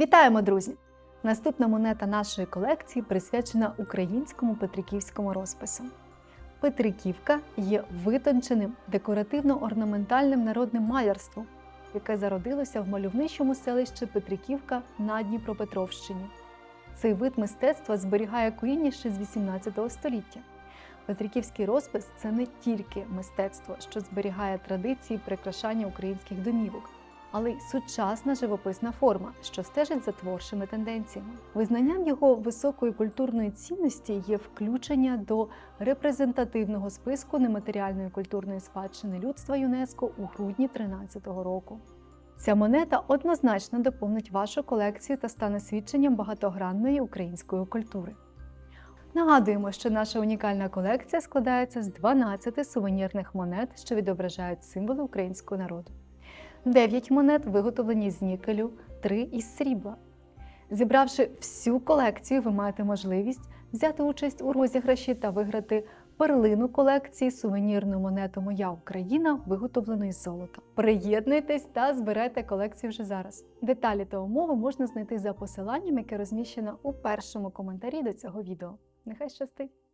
Вітаємо, друзі! Наступна монета нашої колекції присвячена українському петриківському розпису. Петриківка є витонченим декоративно-орнаментальним народним малярством, яке зародилося в мальовничому селищі Петриківка на Дніпропетровщині. Цей вид мистецтва зберігає коріння ще з 18 століття. Петриківський розпис це не тільки мистецтво, що зберігає традиції прикрашання українських домівок, але й сучасна живописна форма, що стежить за творчими тенденціями. Визнанням його високої культурної цінності є включення до репрезентативного списку нематеріальної культурної спадщини людства ЮНЕСКО у грудні 2013 року. Ця монета однозначно доповнить вашу колекцію та стане свідченням багатогранної української культури. Нагадуємо, що наша унікальна колекція складається з 12 сувенірних монет, що відображають символи українського народу. 9 монет виготовлені з нікелю, 3 із срібла. Зібравши всю колекцію, ви маєте можливість взяти участь у розіграші та виграти перлину колекції сувенірну монету Моя Україна, виготовлену із золота. Приєднуйтесь та збирайте колекцію вже зараз. Деталі та умови можна знайти за посиланням, яке розміщено у першому коментарі до цього відео. Нехай щастить!